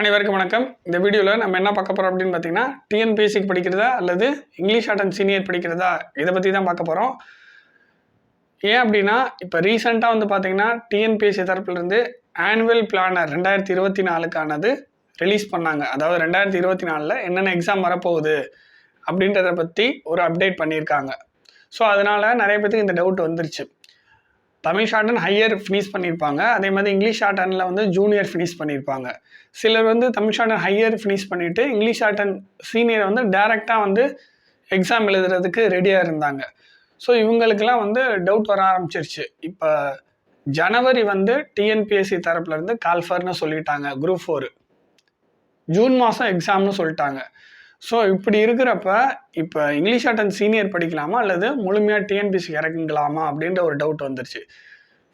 அனைவருக்கும் வணக்கம். இந்த வீடியோவில் நம்ம என்ன பார்க்க போகிறோம் அப்படின்னு பார்த்தீங்கன்னா டிஎன்பிஎஸ்சிக்கு படிக்கிறதா அல்லது இங்கிலீஷ் ஆர்ட் அண்ட் சீனியர் படிக்கிறதா? இதை பற்றி தான் பார்க்க போகிறோம் ஏன் அப்படின்னா இப்போ ரீசெண்டாக வந்து பார்த்தீங்கன்னா டிஎன்பிஎஸ்சி தரப்புலேருந்து ஆனுவல் பிளானர் ரெண்டாயிரத்தி இருபத்தி நாலுக்கானது ரிலீஸ் பண்ணாங்க. அதாவது ரெண்டாயிரத்தி இருபத்தி நாலில் என்னென்ன எக்ஸாம் வரப்போகுது அப்படின்றத பற்றி ஒரு அப்டேட் பண்ணியிருக்காங்க. ஸோ அதனால் நிறைய பேத்துக்கு இந்த டவுட் வந்துருச்சு. Tamil short and higher finish பண்ணியிருப்பாங்க அதே மாதிரி இங்கிலீஷ் ஷார்ட் அண்டில் வந்து ஜூனியர் ஃபினிஷ் பண்ணியிருப்பாங்க சிலர் வந்து Tamil short and higher finish பண்ணிவிட்டு இங்கிலீஷ் ஷார்ட் அண்ட் சீனியர் வந்து டேரெக்டாக வந்து எக்ஸாம் எழுதுறதுக்கு ரெடியாக இருந்தாங்க. ஸோ இவங்களுக்கெல்லாம் வந்து டவுட் வர ஆரம்பிச்சிருச்சு. இப்போ ஜனவரி வந்து டிஎன்பிஎஸ்சி தரப்புலேருந்து கால்ஃபர்னு சொல்லிட்டாங்க குரூப் ஃபோரு ஜூன் மாதம் எக்ஸாம்னு சொல்லிட்டாங்க. ஸோ இப்படி இருக்கிறப்ப இப்போ இங்கிலீஷ் அட்டன் சீனியர் படிக்கலாமா? அல்லது முழுமையாக டிஎன்பிசி இறக்குங்கலாமா அப்படின்ற ஒரு டவுட் வந்துருச்சு.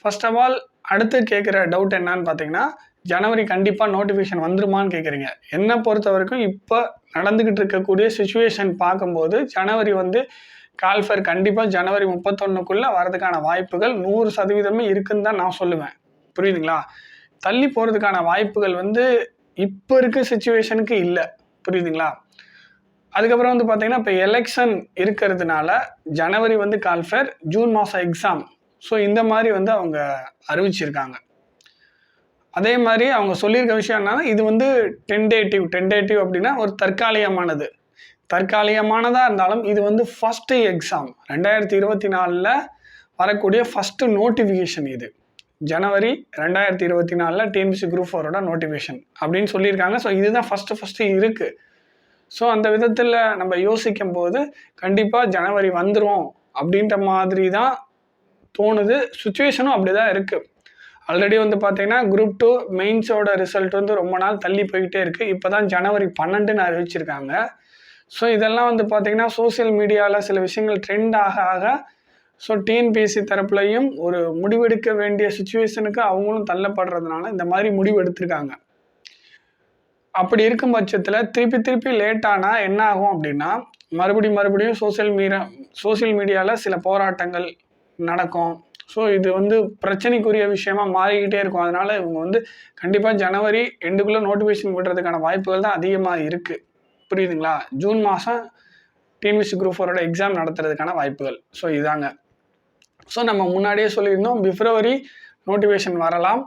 ஃபர்ஸ்ட் ஆஃப் ஆல் அடுத்து கேட்குற டவுட் என்னன்னு பார்த்தீங்கன்னா ஜனவரி கண்டிப்பாக நோட்டிஃபிகேஷன் வந்துருமான்னு கேட்குறீங்க என்னை பொறுத்த வரைக்கும் இப்போ நடந்துக்கிட்டு இருக்கக்கூடிய சுச்சுவேஷன் பார்க்கும்போது ஜனவரி வந்து கால்ஃபர் கண்டிப்பாக ஜனவரி முப்பத்தொன்னுக்குள்ளே வரதுக்கான வாய்ப்புகள் நூறு சதவீதமே இருக்குன்னு தான் நான் சொல்லுவேன். புரியுதுங்களா? தள்ளி போகிறதுக்கான வாய்ப்புகள் வந்து இப்போ இருக்க சுச்சுவேஷனுக்கு இல்லை. புரியுதுங்களா? அதுக்கப்புறம் வந்து பார்த்தீங்கன்னா இப்போ எலெக்ஷன் இருக்கிறதுனால ஜனவரி வந்து கால்ஃபேர் ஜூன் மாதம் எக்ஸாம் ஸோ இந்த மாதிரி வந்து அவங்க அறிவிச்சிருக்காங்க. அதே மாதிரி அவங்க சொல்லியிருக்க விஷயம் என்னன்னா இது வந்து டென்டேட்டிவ் டென்டேட்டிவ் அப்படின்னா ஒரு தற்காலிகமானது. தற்காலிகமானதாக இருந்தாலும் இது வந்து ஃபஸ்ட்டு எக்ஸாம் ரெண்டாயிரத்தி இருபத்தி நாலில் வரக்கூடிய ஃபஸ்ட்டு நோட்டிஃபிகேஷன் இது. ஜனவரி ரெண்டாயிரத்தி இருபத்தி நாலில் டிஎன்பிசி குரூப் ஃபோரோட நோட்டிஃபிகேஷன் அப்படின்னு சொல்லியிருக்காங்க. ஸோ இதுதான் ஃபஸ்ட்டு ஃபஸ்ட்டு இருக்குது ஸோ அந்த விதத்தில் நம்ம யோசிக்கும் போது கண்டிப்பாக ஜனவரி வந்துடும் அப்படின்ற மாதிரி தான் தோணுது. சுச்சுவேஷனும் அப்படி தான் இருக்குது ஆல்ரெடி வந்து பார்த்தீங்கன்னா குரூப் டூ மெயின்ஸோட ரிசல்ட் வந்து ரொம்ப நாள் தள்ளி போய்கிட்டே இருக்குது இப்போ தான் ஜனவரி பன்னெண்டுன்னு அறிவிச்சிருக்காங்க. ஸோ இதெல்லாம் வந்து பார்த்திங்கன்னா சோசியல் மீடியாவில் சில விஷயங்கள் ட்ரெண்ட் ஆக ஆக ஸோ டிஎன்பிஎஸ்சி தரப்புலையும் ஒரு முடிவெடுக்க வேண்டிய சுச்சுவேஷனுக்கு அவங்களும் தள்ளப்படுறதுனால இந்த மாதிரி முடிவு எடுத்திருக்காங்க. அப்படி இருக்கும் பட்சத்தில் திருப்பி திருப்பி லேட் ஆனால் என்ன ஆகும் அப்படின்னா மறுபடியும் மறுபடியும் சோசியல் மீடியா சோசியல் மீடியாவில் சில போராட்டங்கள் நடக்கும். ஸோ இது வந்து பிரச்சனைக்குரிய விஷயமா மாறிக்கிட்டே இருக்கும். அதனால் இவங்க வந்து கண்டிப்பாக ஜனவரி எண்டுக்குள்ளே நோட்டிஃபிகேஷன் விடுறதுக்கான வாய்ப்புகள் தான் அதிகமாக இருக்குது புரியுதுங்களா? ஜூன் மாதம் டிஎன்பிசி குரூப் ஃபோரோட எக்ஸாம் நடத்துறதுக்கான வாய்ப்புகள். ஸோ இதாங்க. ஸோ நம்ம முன்னாடியே சொல்லியிருந்தோம் பிப்ரவரி நோட்டிஃபிகேஷன் வரலாம்.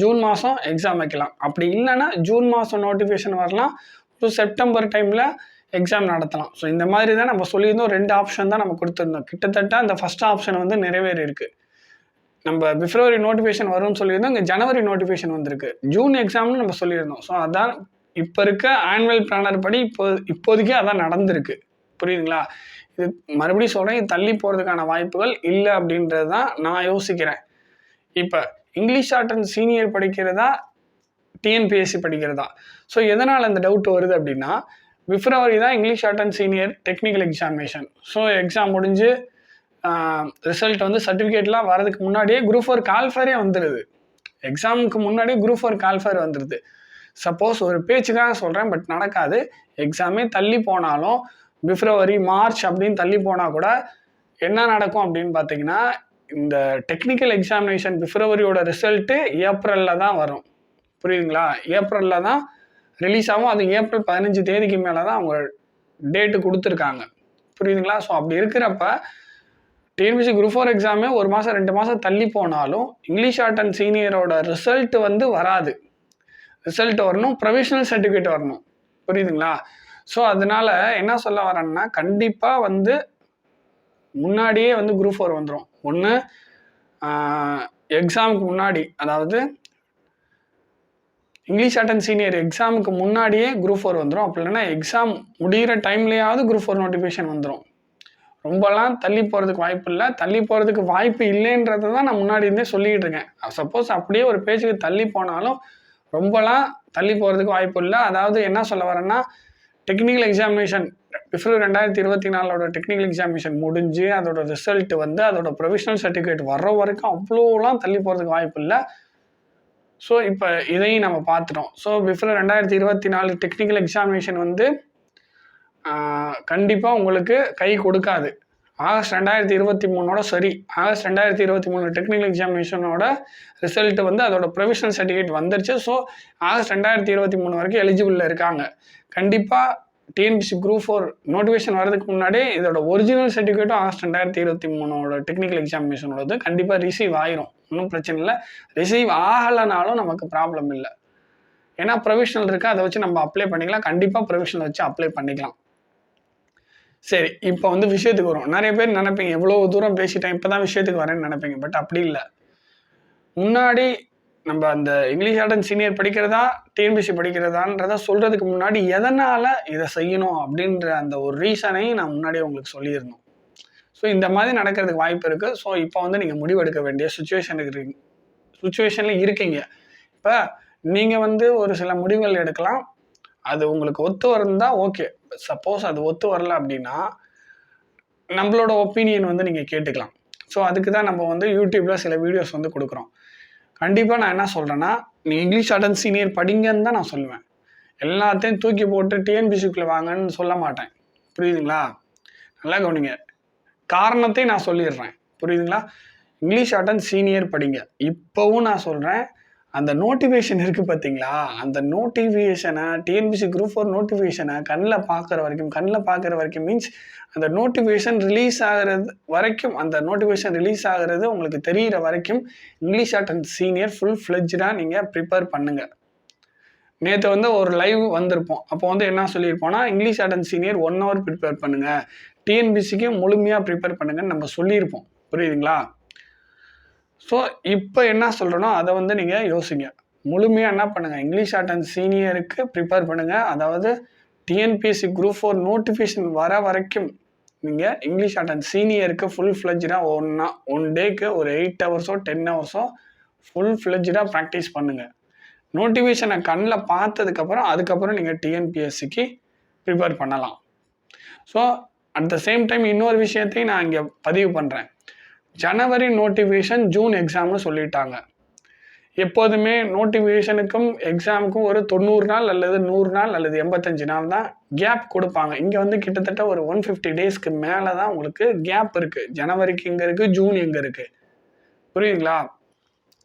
ஜூன் மாதம் எக்ஸாம் வைக்கலாம். அப்படி இல்லைன்னா ஜூன் மாதம் நோட்டிஃபிகேஷன் வரலாம். ஸோ செப்டம்பர் டைமில் எக்ஸாம் நடத்தலாம். ஸோ இந்த மாதிரி தான் நம்ம சொல்லியிருந்தோம். ரெண்டு ஆப்ஷன் தான் நம்ம கொடுத்துருந்தோம். கிட்டத்தட்ட அந்த ஃபஸ்ட் ஆப்ஷன் வந்து நிறைவேறி இருக்கு நம்ம பிப்ரவரி நோட்டிஃபிகேஷன் வரும்னு சொல்லியிருந்தோம். இங்கே ஜனவரி நோட்டிஃபிகேஷன் வந்திருக்கு. ஜூன் எக்ஸாம்னு நம்ம சொல்லியிருந்தோம். ஸோ அதான் இப்போ இருக்க ஆனுவல் பிளானர் படி இப்போ இப்போதைக்கே அதான் நடந்திருக்கு. புரியுதுங்களா? இது மறுபடியும் சொல்கிறேன் இது தள்ளி போகிறதுக்கான வாய்ப்புகள் இல்லை அப்படின்றது தான் நான் யோசிக்கிறேன். இப்போ இங்கிலீஷ் ஆர்ட் அண்ட் சீனியர் படிக்கிறதா டிஎன்பிஎஸ்சி படிக்கிறதா. ஸோ எதனால் அந்த டவுட் வருது அப்படின்னா பிப்ரவரி தான் English art and senior technical examination so exam முடிஞ்சு ரிசல்ட் வந்து சர்டிஃபிகேட்லாம் வரதுக்கு முன்னாடியே குரூப் ஃபோர் கால்ஃபேரே வந்துடுது எக்ஸாமுக்கு முன்னாடியே குரூப் ஃபோர் கால்ஃபேர் வந்துடுது சப்போஸ் ஒரு பேச்சுக்காக சொல்கிறேன் பட் நடக்காது. எக்ஸாமே தள்ளி போனாலும் பிப்ரவரி மார்ச் அப்படின்னு தள்ளி போனால் கூட என்ன நடக்கும் அப்படின்னு பார்த்தீங்கன்னா இந்த டெக்னிக்கல் எக்ஸாமினேஷன் பிப்ரவரியோட ரிசல்ட்டு ஏப்ரலில் தான் வரும். புரியுதுங்களா? ஏப்ரலில் தான் ரிலீஸ் ஆகும். அது ஏப்ரல் பதினஞ்சு தேதிக்கு மேலே தான் அவங்க டேட்டு கொடுத்துருக்காங்க. புரியுதுங்களா? ஸோ அப்படி இருக்கிறப்ப டிஎன்பிசி குரூப் ஃபோர் எக்ஸாமே ஒரு மாதம் ரெண்டு மாதம் தள்ளி போனாலும் இங்கிலீஷ் ஆர்ட் அண்ட் சீனியரோட ரிசல்ட் வந்து வராது. ரிசல்ட் வரணும் ப்ரொவிஷனல் சர்டிஃபிகேட் வரணும். புரியுதுங்களா? ஸோ அதனால என்ன சொல்ல வரேன்னா கண்டிப்பாக வந்து முன்னாடியே வந்து குரூப் ஃபோர் வந்துடும் ஒன்று எக்ஸாமுக்கு முன்னாடி அதாவது இங்கிலீஷ் அட்டன் சீனியர் எக்ஸாமுக்கு முன்னாடியே குரூப் ஃபோர் வந்துடும் அப்படி இல்லைன்னா எக்ஸாம் முடிகிற டைம்லேயாவது குரூப் ஃபோர் நோட்டிஃபிகேஷன் வந்துடும் ரொம்பலாம் தள்ளி போகிறதுக்கு வாய்ப்பு இல்லை. தள்ளி போகிறதுக்கு வாய்ப்பு இல்லைன்றதை தான் நான் முன்னாடி இருந்தே சொல்லிக்கிட்டு இருக்கேன். சப்போஸ் அப்படியே ஒரு பேஜுக்கு தள்ளி போனாலும் ரொம்பலாம் தள்ளி போகிறதுக்கு வாய்ப்பு இல்லை. அதாவது என்ன சொல்ல வரேன்னா டெக்னிக்கல் எக்ஸாமினேஷன் பிப்ரவரி ரெண்டாயிரத்தி இருபத்தி நாலோட டெக்னிக்கல் எக்ஸாமினேஷன் முடிஞ்சு அதோட ரிசல்ட் வந்து அதோட ப்ரொவிஷனல் சர்டிஃபிகேட் வர்ற வரைக்கும் அவ்வளோலாம் தள்ளி போகிறதுக்கு வாய்ப்பு இல்லை. ஸோ இப்போ இதையும் நம்ம பார்த்துட்டோம். ஸோ பிப்ரவரி ரெண்டாயிரத்தி இருபத்தி நாலு டெக்னிக்கல் எக்ஸாமினேஷன் வந்து கண்டிப்பாக உங்களுக்கு கை கொடுக்காது. ஆகஸ்ட் ரெண்டாயிரத்தி இருபத்தி மூணோட சரி ஆகஸ்ட் ரெண்டாயிரத்தி இருபத்தி மூணு டெக்னிக்கல் எக்ஸாமினேஷனோட ரிசல்ட் வந்து அதோட ப்ரொவிஷனல் சர்டிஃபிகேட் வந்துருச்சு. ஸோ ஆகஸ்ட் ரெண்டாயிரத்தி இருபத்தி மூணு வரைக்கும் எலிஜிபிள் இருக்காங்க. கண்டிப்பாக டிஎன்பிசி குரூப் ஃபோர் நோட்டிஃபிகேஷன் வரதுக்கு முன்னாடியே இதோட ஒரிஜினல் சர்டிஃபிகேட்டும் ஆகஸ்ட் ரெண்டாயிரத்தி இருபத்தி மூணோட டெக்னிக்கல் எக்ஸாமினேஷனோடது கண்டிப்பாக ரிசீவ் ஆயிரும். ஒன்றும் பிரச்சனை இல்லை. ரிசீவ் ஆகலைனாலும் நமக்கு ப்ராப்ளம் இல்லை. ஏன்னா ப்ரொவிஷனல் இருக்குது அதை வச்சு நம்ம அப்ளை பண்ணிக்கலாம். கண்டிப்பாக ப்ரொவிஷனல் வச்சு அப்ளை பண்ணிக்கலாம். சரி இப்போ வந்து விஷயத்துக்கு வரும் நிறைய பேர் நினைப்பீங்க எவ்வளோ தூரம் பேசிட்டேன். இப்போ தான் விஷயத்துக்கு வரேன்னு நினைப்பீங்க. பட் அப்படி இல்லை. முன்னாடி நம்ம அந்த இங்கிலீஷ் ஆர்டன் சீனியர் படிக்கிறதா டிஎன்பிசி படிக்கிறதான்றத சொல்கிறதுக்கு முன்னாடி எதனால் இதை செய்யணும் அப்படின்ற அந்த ஒரு ரீசனையும் நான் முன்னாடியே உங்களுக்கு சொல்லியிருந்தோம் ஸோ இந்த மாதிரி நடக்கிறதுக்கு வாய்ப்பு இருக்குது ஸோ இப்போ வந்து நீங்கள் முடிவெடுக்க வேண்டிய சுச்சுவேஷனுக்கு சுச்சுவேஷனில் இருக்கீங்க. இப்போ நீங்கள் வந்து ஒரு சில முடிவுகள் எடுக்கலாம். அது உங்களுக்கு ஒத்து இருந்தால் ஓகே சப்போஸ் அது ஒத்து வரல அப்படின்னா நம்மளோட ஒப்பீனியன் வந்து நீங்கள் கேட்டுக்கலாம். ஸோ அதுக்கு தான் நம்ம வந்து யூடியூப்பில் சில வீடியோஸ் வந்து கொடுக்குறோம். கண்டிப்பாக நான் என்ன சொல்கிறேன்னா நீ இங்கிலீஷ் அட்டன் சீனியர் படிங்கன்னு தான் நான் சொல்லுவேன். எல்லாத்தையும் தூக்கி போட்டு டிஎன்பிசிக்குள்ளே வாங்கன்னு சொல்ல மாட்டேன். புரியுதுங்களா? நல்லா கவனிங்க. காரணத்தையும் நான் சொல்லிடுறேன். புரியுதுங்களா? இங்கிலீஷ் அட்டன் சீனியர் படிங்க. இப்போவும் நான் சொல்கிறேன் அந்த நோட்டிஃபிகேஷன் இருக்குது பார்த்தீங்களா அந்த நோட்டிஃபிகேஷனை டிஎன்பிசி குரூப் ஃபோர் நோட்டிஃபிகேஷனை கண்ணில் பார்க்குற வரைக்கும் கண்ணில் பார்க்குற வரைக்கும் மீன்ஸ் அந்த நோட்டிஃபிகேஷன் ரிலீஸ் ஆகிறது வரைக்கும் அந்த நோட்டிஃபிகேஷன் ரிலீஸ் ஆகிறது உங்களுக்கு தெரிகிற வரைக்கும் இங்கிலீஷ் அட்டன் சீனியர் ஃபுல் ஃப்ளெஜ்டாக நீங்கள் ப்ரிப்பேர் பண்ணுங்கள் நேற்று வந்து ஒரு லைவ் வந்திருப்போம். அப்போ வந்து என்ன சொல்லியிருப்போம்னா English art and senior one hour prepare பண்ணுங்கள் டிஎன்பிசிக்கு முழுமையாக ப்ரிப்பேர் பண்ணுங்கன்னு நம்ம சொல்லியிருப்போம். புரியுதுங்களா? ஸோ இப்போ என்ன சொல்கிறனோ அதை வந்து நீங்கள் யோசிங்க. முழுமையாக என்ன பண்ணுங்கள் இங்கிலீஷ் அட்டன் சீனியருக்கு ப்ரிப்பேர் பண்ணுங்கள் அதாவது டிஎன்பிஎஸ்சி குரூப் ஃபோர் நோட்டிஃபிகேஷன் வர வரைக்கும் நீங்கள் இங்கிலீஷ் அட்டன் சீனியருக்கு ஃபுல் ஃப்ளெஜ்டாக ஒன்றா ஒன் டேக்கு ஒரு எயிட் ஹவர்ஸோ டென் ஹவர்ஸோ ஃபுல் ஃப்ளெஜ்டாக ப்ராக்டிஸ் பண்ணுங்கள் நோட்டிஃபிகேஷனை கண்ணில் பார்த்ததுக்கப்புறம் அதுக்கப்புறம் நீங்கள் டிஎன்பிஎஸ்சிக்கு ப்ரிப்பேர் பண்ணலாம். So at the same time இன்னொரு விஷயத்தையும் நான் இங்கே பதிவு பண்ணுறேன் ஜனவரி நோட்டிஃபிகேஷன் ஜூன் எக்ஸாம்னு சொல்லிட்டாங்க. எப்போதுமே நோட்டிஃபிகேஷனுக்கும் எக்ஸாமுக்கும் ஒரு தொண்ணூறு நாள் அல்லது நூறு நாள் அல்லது எண்பத்தஞ்சு நாள் தான் கேப் கொடுப்பாங்க. இங்கே வந்து கிட்டத்தட்ட ஒரு ஒன் ஃபிஃப்டி டேஸ்க்கு மேலே தான் உங்களுக்கு கேப் இருக்குது ஜனவரிக்கு இங்கே இருக்குது ஜூன் எங்கே இருக்குது புரியுதுங்களா?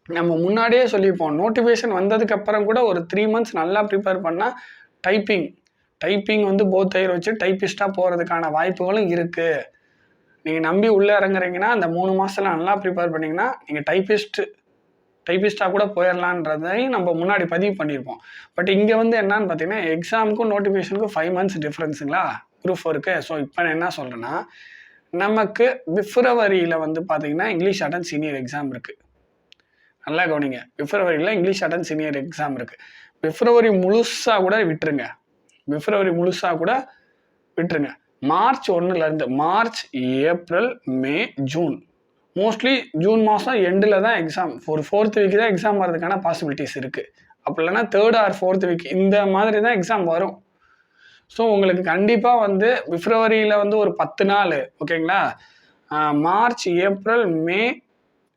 நம்ம முன்னாடியே சொல்லியிருப்போம். நோட்டிஃபிகேஷன் வந்ததுக்கப்புறம் கூட ஒரு த்ரீ மந்த்ஸ் நல்லா ப்ரிப்பேர் பண்ணால் டைப்பிங் டைப்பிங் வந்து போத் தயிர் வச்சு டைப்பிஸ்ட்டாக போகிறதுக்கான வாய்ப்புகளும் இருக்குது நீங்கள் நம்பி உள்ளே இறங்குறீங்கன்னா அந்த மூணு மாதத்தில் நல்லா ப்ரிப்பேர் பண்ணிங்கன்னா நீங்கள் டைப்பிஸ்ட்டு டைப்பிஸ்ட்டாக கூட போயிடலான்றதையும் நம்ம முன்னாடி பதிவு பண்ணியிருப்போம் பட் இங்கே வந்து என்னன்னு பார்த்தீங்கன்னா எக்ஸாமுக்கும் நோட்டிஃபிகேஷனுக்கும் ஃபைவ் மந்த்ஸ் டிஃப்ரென்ஸுங்களா குரூப் ஃபோருக்கு ஸோ இப்போ நான் என்ன சொல்கிறேன்னா நமக்கு பிப்ரவரியில் வந்து பார்த்தீங்கன்னா இங்கிலீஷ் அட்டன் சீனியர் எக்ஸாம் இருக்குது நல்லா கவனிங்க. பிப்ரவரியில் இங்கிலீஷ் அட்டன் சீனியர் எக்ஸாம் இருக்குது பிப்ரவரி முழுசாக கூட விட்டுருங்க. பிப்ரவரி முழுசாக கூட விட்டுருங்க. மார்ச் ஒன்றுலேருந்து March April May June. Mostly June மாதம் எண்டில் தான் எக்ஸாம் ஒரு ஃபோர்த் வீக் தான் எக்ஸாம் வரதுக்கான பாசிபிலிட்டிஸ் இருக்குது அப்படி இல்லைன்னா தேர்ட் ஆர் ஃபோர்த் வீக் இந்த மாதிரி தான் எக்ஸாம் வரும். ஸோ உங்களுக்கு கண்டிப்பாக வந்து பிப்ரவரியில் வந்து ஒரு பத்து நாள் ஓகேங்களா மார்ச் ஏப்ரல் மே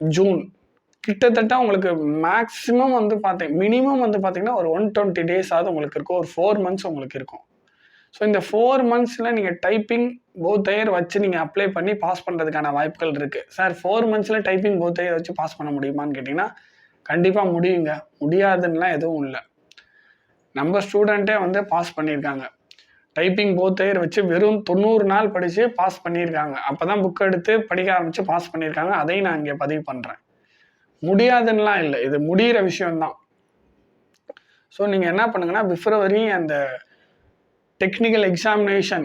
ஜூன். கிட்டத்தட்ட உங்களுக்கு மேக்ஸிமம் வந்து பார்த்தீங்க மினிமம் வந்து பார்த்தீங்கன்னா ஒரு ஒன் டுவெண்ட்டி டேஸ் ஆகுது உங்களுக்கு இருக்கும். ஒரு ஃபோர் மந்த்ஸ் உங்களுக்கு இருக்கும். ஸோ இந்த ஃபோர் மந்த்ஸில் நீங்கள் டைப்பிங் போத் டயர் வச்சு நீங்கள் அப்ளை பண்ணி பாஸ் பண்ணுறதுக்கான வாய்ப்புகள் இருக்குது சார் ஃபோர் மந்த்ஸில் டைப்பிங் போத் டயர் வச்சு பாஸ் பண்ண முடியுமான்னு கேட்டிங்கன்னா கண்டிப்பாக முடியுங்க. முடியாதுன்னெலாம் எதுவும் இல்லை. நம்ம ஸ்டூடெண்ட்டே வந்து பாஸ் பண்ணியிருக்காங்க. டைப்பிங் போத் டயர் வச்சு வெறும் தொண்ணூறு நாள் படித்து பாஸ் பண்ணியிருக்காங்க. அப்போ தான் புக் எடுத்து படிக்க ஆரம்பித்து பாஸ் பண்ணியிருக்காங்க. அதையும் நான் இங்கே பதிவு பண்ணுறேன் முடியாதுன்னெலாம் இல்லை. இது முடிகிற விஷயம்தான். ஸோ நீங்கள் என்ன பண்ணுங்கன்னா பிப்ரவரி அந்த டெக்னிக்கல் எக்ஸாமினேஷன்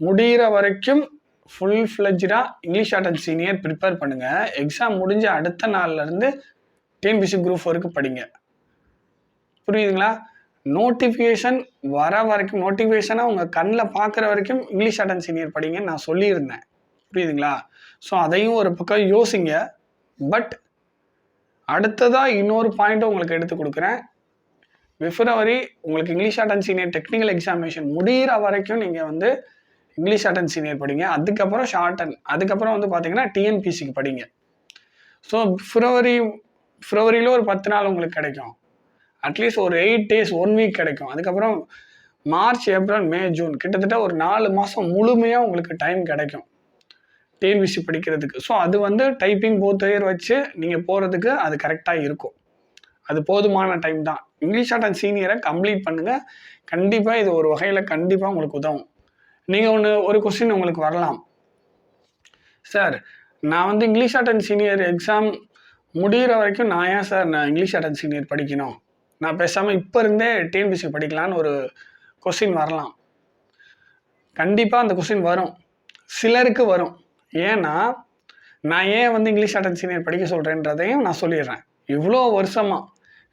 முடிகிற வரைக்கும் full ஃப்ளெஜ்டாக English art and senior prepare பண்ணுங்கள் எக்ஸாம் முடிஞ்ச அடுத்த நாள்லேருந்து டிஎன்பிசி குரூப் ஒர்க்கு படிங்க. புரியுதுங்களா? நோட்டிஃபிகேஷன் வர வரைக்கும் நோட்டிஃபிகேஷனை உங்கள் கண்ணில் பார்க்குற வரைக்கும் இங்கிலீஷ் அட்டன் சீனியர் படிங்கன்னு நான் சொல்லியிருந்தேன். புரியுதுங்களா? ஸோ அதையும் ஒரு பக்கம் யோசிங்க. பட் அடுத்ததாக இன்னொரு பாயிண்ட்டை உங்களுக்கு எடுத்து கொடுக்குறேன். பிப்ரவரி உங்களுக்கு English art and senior technical examination முடிகிற வரைக்கும் நீங்கள் வந்து இங்கிலீஷ் அட்டன் சீனியர் படிங்க. அதுக்கப்புறம் ஷார்டன் அதுக்கப்புறம் வந்து பார்த்தீங்கன்னா டிஎன்பிசிக்கு படிங்க. ஸோ பிப்ரவரி பிப்ரவரியில் ஒரு பத்து நாள் உங்களுக்கு கிடைக்கும். அட்லீஸ்ட் ஒரு எயிட் டேஸ் ஒன் வீக் கிடைக்கும். அதுக்கப்புறம் மார்ச் ஏப்ரல் மே ஜூன் கிட்டத்தட்ட ஒரு நாலு மாதம் முழுமையாக உங்களுக்கு டைம் கிடைக்கும். டிஎன்பிசி படிக்கிறதுக்கு. ஸோ அது வந்து டைப்பிங் போத் வச்சு நீங்கள் போகிறதுக்கு அது கரெக்டாக இருக்கும். அது போதுமான டைம் தான். இங்கிலீஷ் ஆர்ட் அண்ட் சீனியரை கம்ப்ளீட் பண்ணுங்கள் கண்டிப்பாக இது ஒரு வகையில் கண்டிப்பாக உங்களுக்கு உதவும். நீங்கள் ஒன்று ஒரு கொஸ்டின் உங்களுக்கு வரலாம். சார் நான் வந்து English art and senior exam முடிகிற வரைக்கும் நான் ஏன் சார் நான் இங்கிலீஷ் ஆர்ட் அண்ட் சீனியர் படிக்கணும்? நான் பேசாமல் இப்போ இருந்தே டிஎன்பிசி படிக்கலான்னு ஒரு கொஸ்டின் வரலாம். கண்டிப்பாக அந்த கொஸ்டின் வரும். சிலருக்கு வரும். ஏன்னா நான் ஏன் வந்து இங்கிலீஷ் ஆர்ட் அண்ட் சீனியர் படிக்க சொல்கிறேன்றதையும் நான் சொல்லிடுறேன். இவ்வளோ வருஷமாக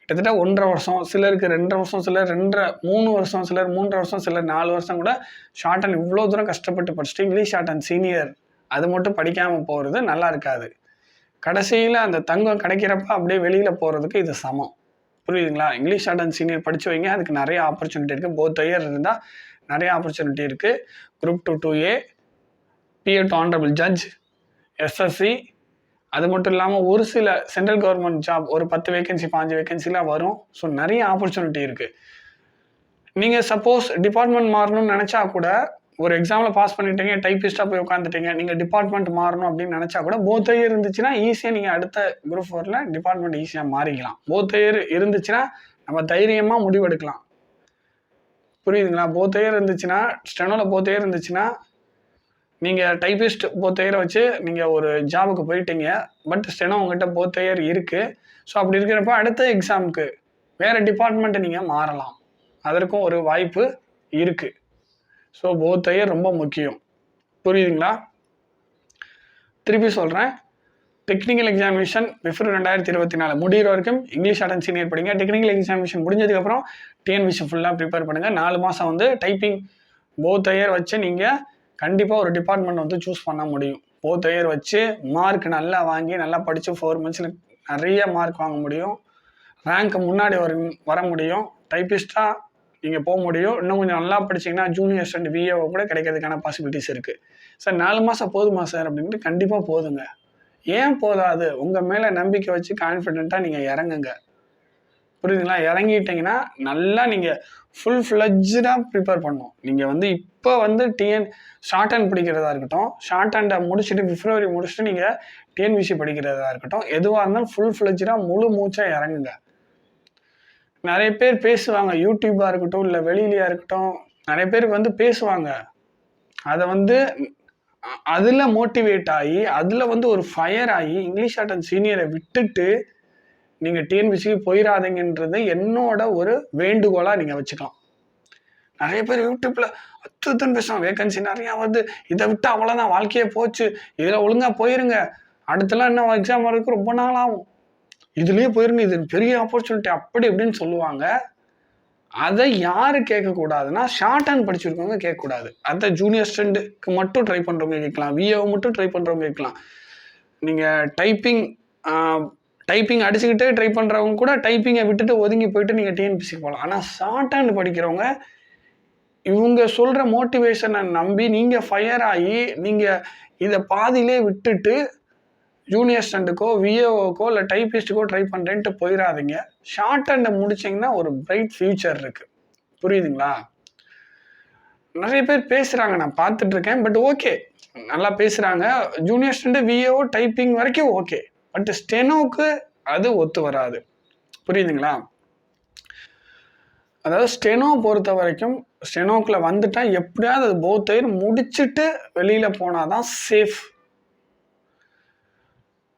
கிட்டத்தட்ட ஒன்றரை வருஷம் சிலருக்கு ரெண்டரை வருஷம் சிலர் ரெண்டரை மூணு வருஷம் சிலர் மூன்றரை வருஷம் சிலர் நாலு வருஷம் கூட ஷார்ட் அண்ட் இவ்வளோ தூரம் கஷ்டப்பட்டு படிச்சுட்டு இங்கிலீஷ் ஷார்ட் அண்ட் சீனியர் அது மட்டும் படிக்காமல் போகிறது நல்லா இருக்காது. கடைசியில் அந்த தங்கம் கிடைக்கிறப்ப அப்படியே வெளியில் போகிறதுக்கு இது சமம். புரியுதுங்களா? இங்கிலீஷ் ஷார்ட் அண்ட் சீனியர் படித்து வைங்க அதுக்கு நிறைய ஆப்பர்ச்சுனிட்டி இருக்குது போத் இயர் இருந்தால் நிறைய ஆப்பர்ச்சுனிட்டி இருக்குது group two two A B Ed honourable judge SSC அது மட்டும் இல்லாமல் ஒரு சில சென்ட்ரல் கவர்மெண்ட் ஜாப் ஒரு பத்து வேகன்சி பாஞ்சு வேகன்சிலாம் வரும். ஸோ நிறைய ஆப்பர்ச்சுனிட்டி இருக்குது நீங்கள் சப்போஸ் டிபார்ட்மெண்ட் மாறணும்னு நினச்சா கூட ஒரு எக்ஸாமில் பாஸ் பண்ணிட்டீங்க டைப்பிஸ்ட்டாக போய் உட்காந்துட்டீங்க நீங்கள் டிபார்ட்மெண்ட் மாறணும் அப்படின்னு நினச்சா கூட போத் இயர் இருந்துச்சுன்னா ஈஸியாக நீங்கள் அடுத்த குரூப் ஃபோரில் டிபார்ட்மெண்ட் ஈஸியாக மாறிக்கலாம். போத் இயர் இருந்துச்சுன்னா நம்ம தைரியமாக முடிவெடுக்கலாம். புரியுதுங்களா? போத் இயர் இருந்துச்சுன்னா ஸ்டெனோவில் போத் இயர் இருந்துச்சுன்னா நீங்கள் டைப்பிஸ்ட் போத்தையரை வச்சு நீங்கள் ஒரு ஜாபுக்கு போயிட்டீங்க. பட் ஸ்டெனோ உங்கள்கிட்ட போத்தையர் இயர் இருக்குது ஸோ அப்படி இருக்கிறப்ப அடுத்த எக்ஸாமுக்கு வேறு டிபார்ட்மெண்ட்டை நீங்கள் மாறலாம். அதற்கும் ஒரு வாய்ப்பு இருக்குது ஸோ போத் ரொம்ப முக்கியம். புரியுதுங்களா? திருப்பி சொல்கிறேன் டெக்னிக்கல் எக்ஸாமினேஷன் பிஃபர் ரெண்டாயிரத்தி இருபத்தி நாலு முடிகிற வரைக்கும் இங்கிலீஷ் அட்டன் சீனியர் படிங்க. டெக்னிக்கல் எக்ஸாமினேஷன் முடிஞ்சதுக்கப்புறம் டிஎன்பிசி ஃபுல்லாக ப்ரிப்பேர் பண்ணுங்கள் நாலு மாதம் வந்து டைப்பிங் போத் தயர் வச்சு நீங்கள் கண்டிப்பாக ஒரு டிபார்ட்மெண்ட் வந்து சூஸ் பண்ண முடியும். போத் இயர் வச்சு மார்க் நல்லா வாங்கி நல்லா படித்து ஃபோர் மந்த்ஸில் நிறைய மார்க் வாங்க முடியும். ரேங்க் முன்னாடி வர வர முடியும். டைப்பிஸ்ட்டாக நீங்கள் போக முடியும். இன்னும் கொஞ்சம் நல்லா படிச்சீங்கன்னா ஜூனியர் ஸ்டண்ட் விஏஓ கூட கிடைக்கிறதுக்கான பாசிபிலிட்டிஸ் இருக்குது சார் நாலு மாதம் போதுமா சார் அப்படின்ட்டு கண்டிப்பாக போதுங்க. ஏன் போதாது? உங்கள் மேலே நம்பிக்கை வச்சு கான்ஃபிடென்ட்டாக நீங்கள் இறங்குங்க. புரியுதுங்களா? இறங்கிட்டீங்கன்னா நல்லா நீங்கள் ஃபுல் ஃப்ளஜ்டாக ப்ரிப்பேர் பண்ணணும். நீங்கள் வந்து இப்போ வந்து டிஎன் ஷார்ட் ஹேண்ட் படிக்கிறதா இருக்கட்டும் ஷார்ட் ஹேண்டை முடிச்சுட்டு பிப்ரவரி முடிச்சுட்டு நீங்கள் டிஎன்பிசி படிக்கிறதா இருக்கட்டும் எதுவாக இருந்தாலும் ஃபுல் ஃப்ளஜ்டாக முழு மூச்சாக இறங்குங்க. நிறைய பேர் பேசுவாங்க யூடியூப்பாக இருக்கட்டும் இல்லை வெளியிலையாக இருக்கட்டும் நிறைய பேர் வந்து பேசுவாங்க. அதை வந்து அதில் மோட்டிவேட் ஆகி அதில் வந்து ஒரு ஃபயர் ஆகி இங்கிலீஷ் ஆட்டன் அண்ட் சீனியரை விட்டுட்டு நீங்கள் டிஎன்பிசிக்கு போயிடாதீங்கன்றது என்னோட ஒரு வேண்டுகோளாக நீங்கள் வச்சுக்கலாம். நிறைய பேர் யூடியூப்பில் அத்துத்தன் பேசுவான் வேகன்சி நிறையா வருது இதை விட்டு அவ்வளோதான் வாழ்க்கையே போச்சு இதில் ஒழுங்காக போயிருங்க. அடுத்தலாம் என்ன எக்ஸாம் வரைக்கும் ரொம்ப நாள் ஆகும். இதுலேயே போயிருங்க இது பெரிய ஆப்பர்ச்சுனிட்டி அப்படி இப்படின்னு சொல்லுவாங்க. அதை யார் கேட்கக்கூடாதுன்னா ஷார்ட் ஹேண்ட் படிச்சிருக்கவங்க கேட்கக்கூடாது. அதை ஜூனியர் ஸ்டெண்டுக்கு மட்டும் ட்ரை பண்ணுறவங்க கேட்கலாம் விஏஓ மட்டும் ட்ரை பண்ணுறவங்க கேட்கலாம். நீங்கள் டைப்பிங் டைப்பிங் அடிச்சுக்கிட்டே ட்ரை பண்ணுறவங்க கூட டைப்பிங்கை விட்டுட்டு ஒதுங்கி போயிட்டு நீங்கள் டிஎன்பிசிக்கு போகலாம். ஆனால் ஷார்ட் ஹேண்ட் படிக்கிறவங்க இவங்க சொல்கிற மோட்டிவேஷனை நம்பி நீங்கள் ஃபயர் ஆகி நீங்கள் இதை பாதியிலே விட்டுட்டு ஜூனியர் ஸ்டண்ட்டுக்கோ விஏஓக்கோ இல்லை டைப்பிஸ்ட்டுக்கோ ட்ரை பண்ணுறேன்ட்டு போயிடாதீங்க ஷார்ட் ஹேண்டை முடிச்சிங்கன்னா ஒரு பிரைட் ஃபியூச்சர் இருக்குது புரியுதுங்களா? நிறைய பேர் பேசுகிறாங்க நான் பார்த்துட்ருக்கேன் பட் ஓகே நல்லா பேசுகிறாங்க ஜூனியர் ஸ்டண்ட்டு விஏஓ டைப்பிங் வரைக்கும் ஓகே பட் ஸ்டெனோக்கு அது ஒத்து வராது. புரியுதுங்களா? அதாவது ஸ்டெனோ பொறுத்த வரைக்கும் ஸ்டெனோக்கில் வந்துட்டால் எப்படியாவது அது போத்தையும் முடிச்சுட்டு வெளியில் போனால் தான் சேஃப்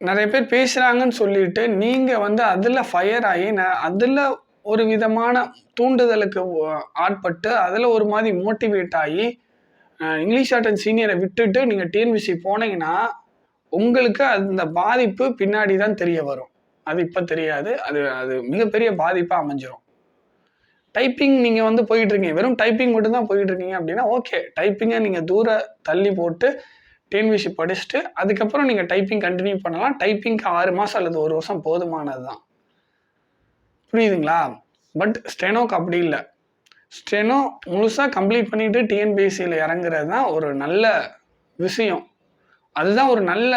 நிறைய பேர் பேசுகிறாங்கன்னு சொல்லிட்டு நீங்கள் வந்து அதில் ஃபயர் ஆகி ந அதில் ஒரு விதமான தூண்டுதலுக்கு ஆட்பட்டு அதில் ஒரு மாதிரி மோட்டிவேட் ஆகி இங்கிலீஷ் ஆட்டன் சீனியரை விட்டுட்டு நீங்கள் டிஎன்பிசி போனீங்கன்னா உங்களுக்கு அந்த பாதிப்பு பின்னாடி தான் தெரிய வரும். அது இப்போ தெரியாது. அது அது மிகப்பெரிய பாதிப்பாக அமைஞ்சிரும். டைப்பிங் நீங்கள் வந்து போயிட்டு இருக்கீங்க வெறும் டைப்பிங் மட்டும் தான் போயிட்டு இருக்கீங்க அப்படின்னா ஓகே டைப்பிங்கை நீங்கள் தூர தள்ளி போட்டு டிஎன்பிசி படிச்சுட்டு அதுக்கப்புறம் நீங்கள் டைப்பிங் கண்டினியூ பண்ணலாம். டைப்பிங்க்கு ஆறு மாதம் அல்லது ஒரு வருஷம் போதுமானது தான் புரியுதுங்களா? பட் ஸ்டெனோக்கு அப்படி இல்லை. ஸ்டெனோ முழுசாக கம்ப்ளீட் பண்ணிவிட்டு டிஎன்பிஎஸ்சியில் இறங்குறது தான் ஒரு நல்ல விஷயம். அதுதான் ஒரு நல்ல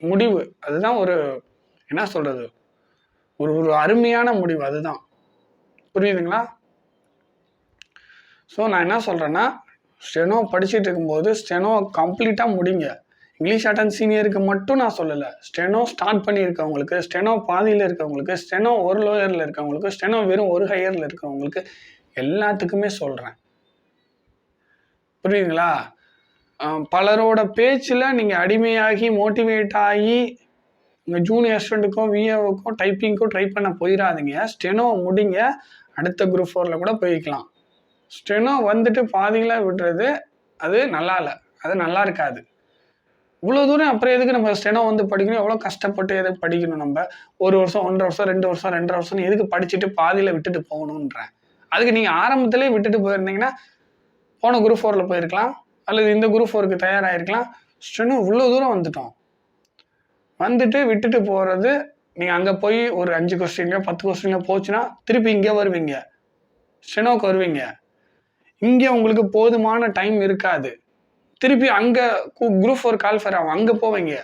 முடிவு. அதுதான் ஒரு என்ன சொல்கிறது ஒரு ஒரு அருமையான முடிவு. அதுதான். புரியுதுங்களா? ஸோ நான் என்ன சொல்கிறேன்னா ஸ்டெனோ படிச்சுட்டு இருக்கும்போது ஸ்டெனோ கம்ப்ளீட்டாக முடிங்க. இங்கிலீஷ் அட்டன் சீனியருக்கு மட்டும் நான் சொல்லலை. ஸ்டெனோ ஸ்டார்ட் பண்ணியிருக்கவங்களுக்கு ஸ்டெனோ பாதியில் இருக்கவங்களுக்கு ஸ்டெனோ ஒரு லோயரில் இருக்கவங்களுக்கு ஸ்டெனோ வெறும் ஒரு ஹையரில் இருக்கவங்களுக்கு எல்லாத்துக்குமே சொல்கிறேன் புரியுதுங்களா? பலரோட பேச்சில் நீங்கள் அடிமையாகி மோட்டிவேட் ஆகி உங்கள் ஜூனியர் ஸ்டூடெண்ட்டுக்கும் விஏஓக்கும் டைப்பிங்க்கும் ட்ரை பண்ண போயிடாதீங்க ஸ்டெனோ முடிங்க. அடுத்த குரூப் ஃபோரில் கூட போய்க்கலாம். ஸ்டெனோ வந்துட்டு பாதியில் விடுறது அது நல்லா இல்லை. அது நல்லா இருக்காது. இவ்வளோ தூரம் அப்புறம் எதுக்கு நம்ம ஸ்டெனோ வந்து படிக்கணும்? எவ்வளோ கஷ்டப்பட்டு எதுக்கு படிக்கணும் நம்ம? ஒரு வருஷம் ஒன்றரை வருஷம் ரெண்டு வருஷம் ரெண்டரை வருஷம் எதுக்கு படிச்சுட்டு பாதியில் விட்டுட்டு போகணுன்றேன் அதுக்கு நீங்கள் ஆரம்பத்திலே விட்டுட்டு போயிருந்தீங்கன்னா போன குரூப் ஃபோரில் போயிருக்கலாம். அல்லது இந்த குரூப் ஃபோருக்கு தயாராகிருக்கலாம் ஸ்டெனோ இவ்வளோ தூரம் வந்துட்டோம். வந்துட்டு விட்டுட்டு போகிறது நீங்கள் அங்கே போய் ஒரு அஞ்சு கொஸ்டின்லையோ பத்து கொஸ்டின்லையோ போச்சுன்னா திருப்பி இங்கே வருவீங்க. ஸ்டெனோக்கு வருவீங்க. இங்கே உங்களுக்கு போதுமான டைம் இருக்காது. திருப்பி அங்கே குரூப் ஃபோர் கால் ஃபேர் ஆகும். அங்கே போவீங்க.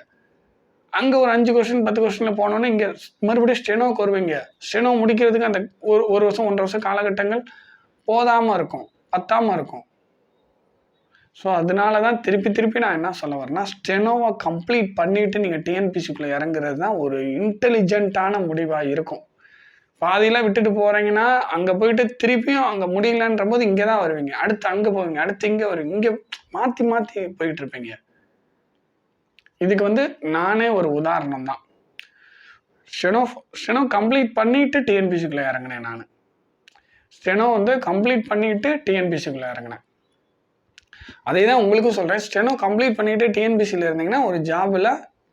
அங்கே ஒரு அஞ்சு கொஸ்டின் பத்து கொஸ்டினில் போனோன்னே இங்கே மறுபடியும் ஸ்டெனோக்கு வருவீங்க. ஸ்டெனோ முடிக்கிறதுக்கு அந்த ஒரு ஒரு வருஷம் ஒன்றரை வருஷம் காலகட்டங்கள் போதாமல் இருக்கும். பத்தாமல் இருக்கும். ஸோ அதனால தான் திருப்பி திருப்பி நான் என்ன சொல்ல வரேன்னா ஸ்டெனோவை கம்ப்ளீட் பண்ணிவிட்டு நீங்கள் டிஎன்பிசிக்குள்ளே இறங்குறது தான் ஒரு இன்டெலிஜென்ட்டான முடிவாக இருக்கும். பாதியில் விட்டுட்டு போகிறீங்கன்னா அங்கே போயிட்டு திருப்பியும் அங்கே முடியலன்ற போது இங்கே தான் வருவீங்க. அடுத்து அங்கே போவீங்க அடுத்து இங்கே வருவீங்க. இங்கே மாற்றி மாற்றி போயிட்டு இருப்பீங்க. இதுக்கு வந்து நானே ஒரு உதாரணம் தான். ஸ்டெனோ ஸ்டெனோ கம்ப்ளீட் பண்ணிவிட்டு டிஎன்பிசிக்குள்ளே இறங்கினேன் நான். ஸ்டெனோ வந்து கம்ப்ளீட் பண்ணிட்டு டிஎன்பிசிக்குள்ளே இறங்கினேன். அதே தான் உங்களுக்கும் சொல்கிறேன் ஸ்டெனோ கம்ப்ளீட் பண்ணிட்டு டிஎன்பிசியில் இருந்தீங்கன்னா ஒரு ஜாபில்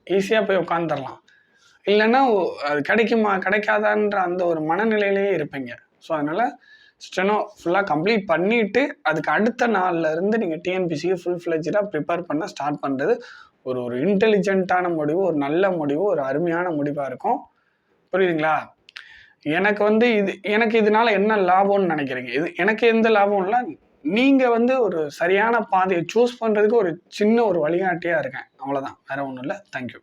ஈஸியாக போய் உட்காந்துடலாம் இல்லைன்னா அது கிடைக்குமா கிடைக்காதான்ற அந்த ஒரு மனநிலையிலேயே இருப்பீங்க. ஸோ அதனால் ஸ்டெனோ ஃபுல்லாக கம்ப்ளீட் பண்ணிவிட்டு அதுக்கு அடுத்த நாளில் இருந்து நீங்கள் டிஎன்பிசிக்கு ஃபுல் ஃப்ளெஜாக ப்ரிப்பேர் பண்ண ஸ்டார்ட் பண்ணுறது ஒரு ஒரு இன்டெலிஜென்ட்டான முடிவு ஒரு நல்ல முடிவு ஒரு அருமையான முடிவாக இருக்கும். புரியுதுங்களா? எனக்கு வந்து இது எனக்கு இதனால என்ன லாபம்னு நினைக்கிறீங்க? இது எனக்கு எந்த லாபம் இல்லை நீங்கள் வந்து ஒரு சரியான பாதையை சூஸ் பண்ணுறதுக்கு ஒரு சின்ன ஒரு வழிகாட்டியாக இருக்கேன். அவ்வளோதான் வேறு ஒன்றும் இல்லை. தேங்க்யூ